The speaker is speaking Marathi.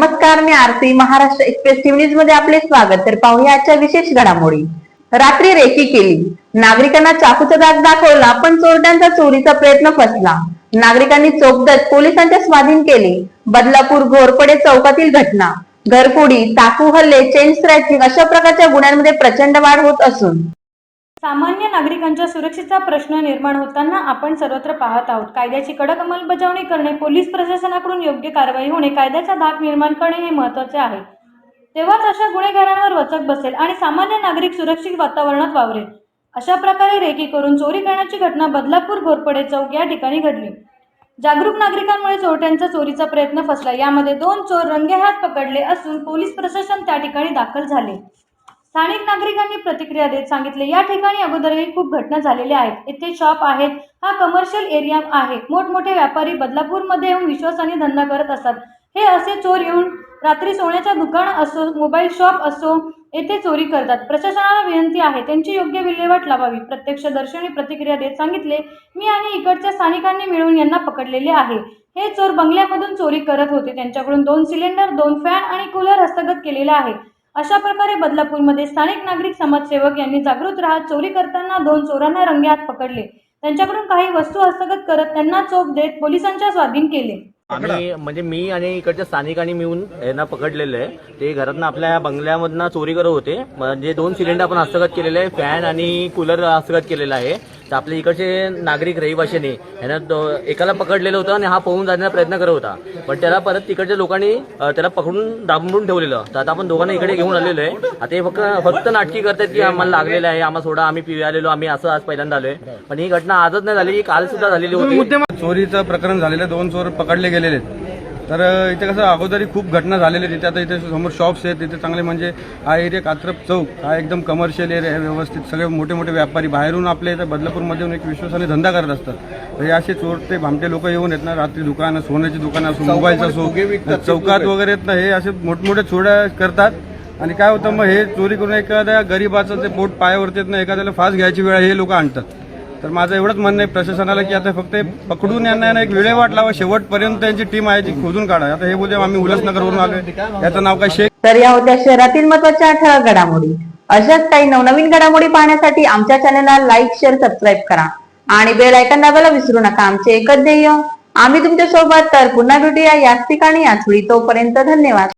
मी आरती. महाराष्ट्र एक्सप्रेस टीव्ही न्यूजमध्ये आपले स्वागत. तर पाहूया आजच्या विशेष घडामोडी. रात्री रेकी केली. नागरिकांना चाकूचा दाग दाखवला पण चोरट्यांचा चोरीचा प्रयत्न फसला. नागरिकांनी चोपदत पोलिसांच्या स्वाधीन केले. बदलापूर घोरपडे चौकातील घटना. घरफोडी चाकू हल्ले चेन स्क्रॅचिंग अशा प्रकारच्या गुन्ह्यांमध्ये प्रचंड वाढ होत असून. सामान्य नागरिकांच्या सुरक्षेचा प्रश्न निर्माण होताना आपण सर्वत्र पाहत आहोत. कायद्याची कडक अंमलबजावणी करणे पोलीस प्रशासनाकडून योग्य कारवाई होणे कायद्याचा धाक निर्माण करणे हे महत्त्वाचे आहे. तेव्हाच अशा गुन्हेगारांवर वचक बसेल आणि सामान्य नागरिक सुरक्षित वातावरणात वावरेल. अशा प्रकारे रेकी करून चोरी करण्याची घटना बदलापूर घोरपडे चौक या ठिकाणी घडली. जागरूक नागरिकांमुळे चोरट्यांचा चोरीचा प्रयत्न फसला. यामध्ये दोन चोर रंगेहात पकडले असून पोलीस प्रशासन त्या ठिकाणी दाखल झाले. स्थानिक नागरिकांनी प्रतिक्रिया देत सांगितले. या ठिकाणी अगोदरही खूप घटना झालेल्या आहेत. येथे शॉप आहेत. हा कमर्शियल एरिया आहे. मोठमोठे व्यापारी बदलापूरमध्ये येऊन विश्वासाने धंदा करत असतात. हे असे चोर येऊन रात्री सोन्याच्या दुकान असो मोबाईल शॉप असो येथे चोरी करतात. प्रशासनाला विनंती आहे. त्यांची योग्य विल्हेवाट लावावी. प्रत्यक्षदर्शनी प्रतिक्रिया देत सांगितले मी आणि इकडच्या स्थानिकांनी मिळून यांना पकडलेले आहे. हे चोर बंगल्यामधून चोरी करत होते. त्यांच्याकडून दोन सिलेंडर दोन फॅन आणि कूलर हस्तगत केलेला आहे. अशा प्रकारे बदलापूरमध्ये स्थानिक नागरिक समाजसेवक यांनी जागृत राहत चोरी करताना दोन चोरांना रंगेहात पकडले. त्यांच्याकडून काही वस्तू हस्तगत करत त्यांना चोप देत पोलिसांच्या स्वाधीन केले. आम्ही म्हणजे मी आणि इकडच्या स्थानिकांनी मिळून यांना पकडलेलं आहे. ते घरातनं आपल्या बंगल्यामधनं चोरी करत होते. म्हणजे दोन सिलेंडर आपण हस्तगत केलेले आहे. फॅन आणि कूलर हस्तगत केलेला आहे. तर आपले इकडचे नागरिक रहिवाशांनी यांना दो- एकाला पकडलेलं होतं आणि हा पळून जाण्याचा प्रयत्न करत होता. पण त्याला परत तिकडच्या लोकांनी त्याला पकडून दाबून ठेवलेलं. तर आता आपण दोघांना इकडे घेऊन आलेलो आहे. आता हे फक्त फक्त नाटकी करतात की आम्हाला लागलेलं आहे आम्हाला सोडा आम्ही पिऊ आलेलो आम्ही असं आज पहिल्यांदा आलोय. पण ही घटना आजच नाही झाली ही काल सुद्धा झालेली होती. चोरीचं प्रकरण झालेलं आहे दोन चोर पकडले गेलेले आहेत. तर इथे कसं अगोदरही खूप घटना झालेल्या इथे आता इथे समोर शॉप्स आहेत. इथे चांगले म्हणजे हा एरिया कात्रप चौक हा एकदम कमर्शियल एरिया आहे व्यवस्थित. सगळे मोठे मोठे व्यापारी बाहेरून आपल्या इथे बदलापूरमध्ये येऊन एक विश्वासाने धंदा करत असतात. तर हे असे चोरटे भामटे लोक येऊन येत ना रात्री दुकानं सोन्याची दुकानं असो मोबाईलचं असो चौकात वगैरे आहेत ना हे असे मोठमोठे चोऱ्या करतात. आणि काय होतं मग हे चोरी करून एखाद्या गरीबाचं ते पोट पायावरती येत ना एखाद्याला फास घ्यायची वेळ हे लोक आणतात. तर माझं एवढंच म्हणणं आहे प्रशासनाला की आता फक्त पकडून यांना यांना एक वेळेवाट लावा. शेवटपर्यंत त्यांची टीम आहे ती खोदून काढा. आता हे बोलते आम्ही उल्हासनगरवरून आलो याचं नाव काय? शेख तर या होत्या शहरातील महत्त्वाच्या ठळक घडामोडी. अशाच काही नवनवीन घडामोडी पाहण्यासाठी आमच्या चॅनलला लाईक शेअर सबस्क्राईब करा. आणि बेल आयकन दाबायला विसरू नका. आमचे एकच ध्येय आम्ही तुमच्यासोबत तर पुन्हा भेटूया. याच ठिकाणी याच वेळी तोपर्यंत धन्यवाद.